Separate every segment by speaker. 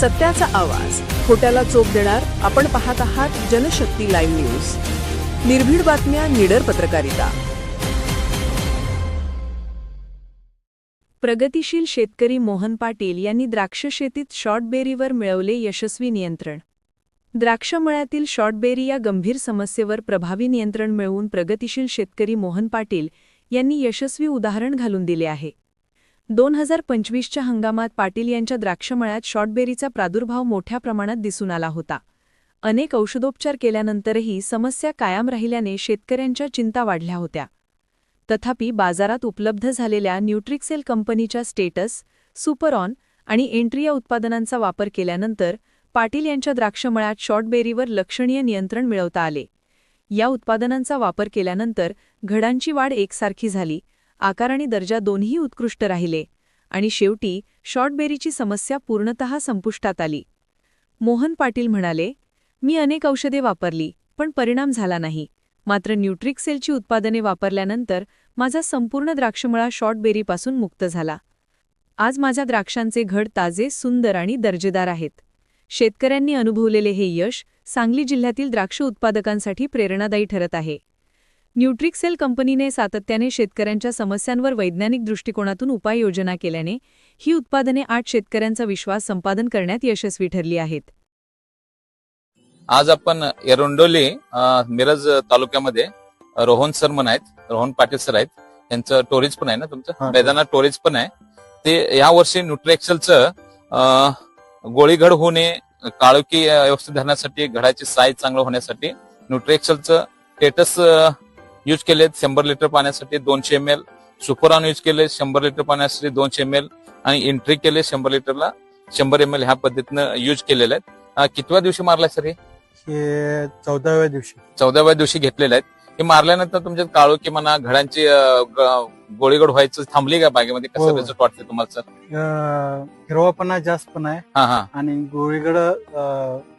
Speaker 1: सत्याचा आवाज. खोट्याला चोप देणार आपण पाहत आहात जनशक्ती लाईव्ह न्यूज. निर्भीड बातम्या निडर पत्रकारिता. प्रगतिशील शेतकरी मोहन पाटील यांनी द्राक्ष शेतीत शॉर्टबेरीवर मिळवले यशस्वी नियंत्रण. द्राक्षमळ्यातील शॉर्टबेरी या गंभीर समस्येवर प्रभावी नियंत्रण मिळवून प्रगतिशील शेतकरी मोहन पाटील यांनी यशस्वी उदाहरण घालून दिले आहे. दोन हजार पंचवीसच्या हंगामात पाटील यांच्या द्राक्षमळ्यात शॉर्टबेरीचा प्रादुर्भाव मोठ्या प्रमाणात दिसून आला होता. अनेक औषधोपचार केल्यानंतरही समस्या कायम राहिल्याने शेतकऱ्यांच्या चिंता वाढल्या होत्या. तथापि बाजारात उपलब्ध झालेल्या न्यूट्रिक्सेल कंपनीच्या स्टेटस सुपरऑन आणि एंट्रिया उत्पादनांचा वापर केल्यानंतर पाटील यांच्या द्राक्षमळ्यात शॉर्टबेरीवर लक्षणीय नियंत्रण मिळवता आले. या उत्पादनांचा वापर केल्यानंतर घडांची वाढ एकसारखी झाली आकार आणि दर्जा दोन्ही उत्कृष्ट राहिले आणि शेवटी शॉर्टबेरीची समस्या पूर्णतः संपुष्टात आली. मोहन पाटील म्हणाले मी अनेक औषधे वापरली पण परिणाम झाला नाही. मात्र न्यूट्रिक्सेलची उत्पादने वापरल्यानंतर माझा संपूर्ण द्राक्षमळा शॉर्टबेरीपासून मुक्त झाला. आज माझ्या द्राक्षांचे घड ताजे सुंदर आणि दर्जेदार आहेत. शेतकऱ्यांनी अनुभवलेले हे यश सांगली जिल्ह्यातील द्राक्ष उत्पादकांसाठी प्रेरणादायी ठरत आहे. न्यूट्रिक्सेल कंपनीने सातत्याने शेतकऱ्यांच्या समस्यांवर वैज्ञानिक दृष्टिकोनातून उपाययोजना केल्याने ही उत्पादने आठ शेतकऱ्यांचा विश्वास संपादन करण्यात यशस्वी ठरली आहेत.
Speaker 2: आज आपण एरोंडोली मिरज तालुक्यामध्ये रोहन सर म्हणून आहेत रोहन पाटील सर आहेत. यांचं टोरेज पण आहे ना तुमचं. मैदानात टोरेज पण आहे. ते या वर्षी न्यूट्रिएक्सलचं अ, गोळीघड होणे काळोखी व्यवस्थित धरण्यासाठी घडाची साईज चांगलं होण्यासाठी न्यूट्रिएक्सलचं टेटस यूज केले शंभर लिटर पाण्यासाठी दोनशे एम एल सुपरॉन यूज केले शंभर लिटर पाण्यासाठी दोनशे एम एल आणि एंट्री केले शंभर लिटरला शंभर एम एल ह्या पद्धतीनं यूज केलेले आहेत. कितव्या दिवशी मारलाय सर हे?
Speaker 3: हे चौदाव्या दिवशी.
Speaker 2: चौदाव्या दिवशी घेतलेले आहेत. हे मारल्यानंतर तुमच्या काळोखी म्हणा घडांची गोळीगड व्हायचं थांबली का बागेमध्ये? कसं
Speaker 3: हो.
Speaker 2: रिझल्ट वाटते तुम्हाला सर?
Speaker 3: हिरवापणा जास्त पण आहे.
Speaker 2: हा हा.
Speaker 3: आणि गोळीगड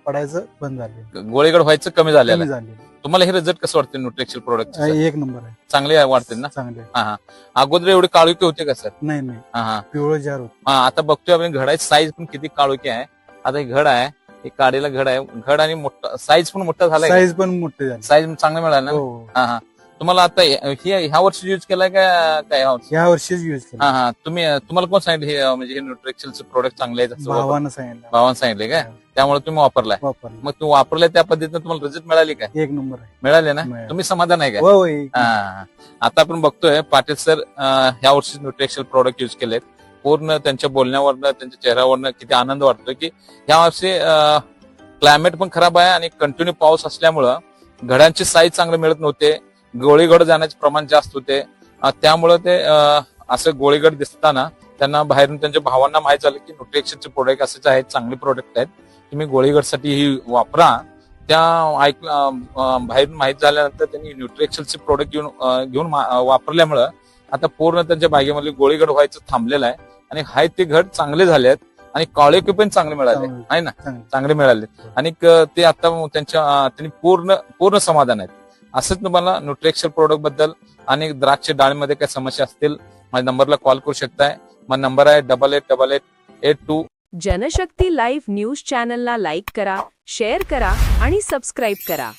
Speaker 3: पडायचं बंद झाले
Speaker 2: गोळीगड व्हायचं कमी झालेलं आहे.
Speaker 3: झाले
Speaker 2: तुम्हाला हे रिझल्ट कसं वाटते न्यूट्रिक्शल प्रोडक्ट
Speaker 3: एक नंबर आहे.
Speaker 2: चांगले वाटते ना?
Speaker 3: चांगले.
Speaker 2: हा हा. अगोदर एवढे काळोखी होते का सर
Speaker 3: नाही नाही.
Speaker 2: हा हा.
Speaker 3: पिवळं जार होत.
Speaker 2: हा आता बघतोय आपण घडाची साईज पण किती काळोखी आहे. आता हे घड आहे हे काडीला घड आहे. घड आणि मोठा साईज पण मोठा झालाय
Speaker 3: साईज पण मोठे झाले.
Speaker 2: साईज चांगला मिळाला ना?
Speaker 3: हो.
Speaker 2: हा हा. तुम्हाला आता हे- ह्या वर्षी यूज केलाय का काय ह्या वर्षी?
Speaker 3: वर्षीच युज केलं
Speaker 2: हा हा. तुम्ही तुम्हाला कोण सांगितलं हे म्हणजे हे न्यूट्रिक्शनचे प्रोडक्ट चांगले वापर-
Speaker 3: भावानं सांगितलं.
Speaker 2: भावानं सांगितले काय. त्यामुळे तुम्ही वापरलाय.
Speaker 3: वापरलं.
Speaker 2: मग तुम्ही वापरले त्या पद्धतीने तुम्हाला रिझल्ट मिळाली काय?
Speaker 3: एक नंबर आहे.
Speaker 2: मिळाले ना?
Speaker 3: मिळाले.
Speaker 2: तुम्ही समाधान आहे का
Speaker 3: हो हो, एक
Speaker 2: हा, हा. आता आपण बघतोय पाटील सर ह्या वर्षी न्यूट्रिक्शल प्रोडक्ट युज केलेत. पूर्ण त्यांच्या बोलण्यावरनं त्यांच्या चेहऱ्यावरनं किती आनंद वाटतो की ह्या वर्षी क्लायमेट पण खराब आहे आणि कंटिन्यू पाऊस असल्यामुळं घडांची साईज चांगले मिळत नव्हते. गोळीगड जाण्याचे प्रमाण जास्त होते. त्यामुळं ते असं गोळीगड दिसताना त्यांना बाहेरून त्यांच्या भावांना माहीत झालं की न्यूट्रिक्शनचे प्रोडक्ट असेच आहेत चांगले प्रोडक्ट आहेत. तुम्ही गोळीगडसाठी ही वापरा. त्या ऐक अं, अं, बाहेरून माहीत झाल्यानंतर त्यांनी न्यूट्रिक्शनचे प्रोडक्ट घेऊन घेऊन वापरल्यामुळं आता पूर्ण त्यांच्या बागेमध्ये गोळीगड व्हायचं थांबलेलं आहे. आणि हाय ते घड चांगले झाले आहेत आणि काळेकी पण चांगले मिळाले. आहे ना?
Speaker 3: चांगलं.
Speaker 2: मिळाले. आणि ते आता त्यांच्या त्यांनी पूर्ण पूर्ण समाधान आहेत. असंच तुम्हाला न्यूट्रिक्शल प्रोडक्टबद्दल आणि द्राक्ष डाळीमध्ये काही समस्या असतील माझ्या नंबरला कॉल करू शकताय. माझा नंबर आहे double eight double eight eight two
Speaker 1: Janshakti live news चॅनलला लाईक करा शेअर करा आणि सबस्क्राईब करा.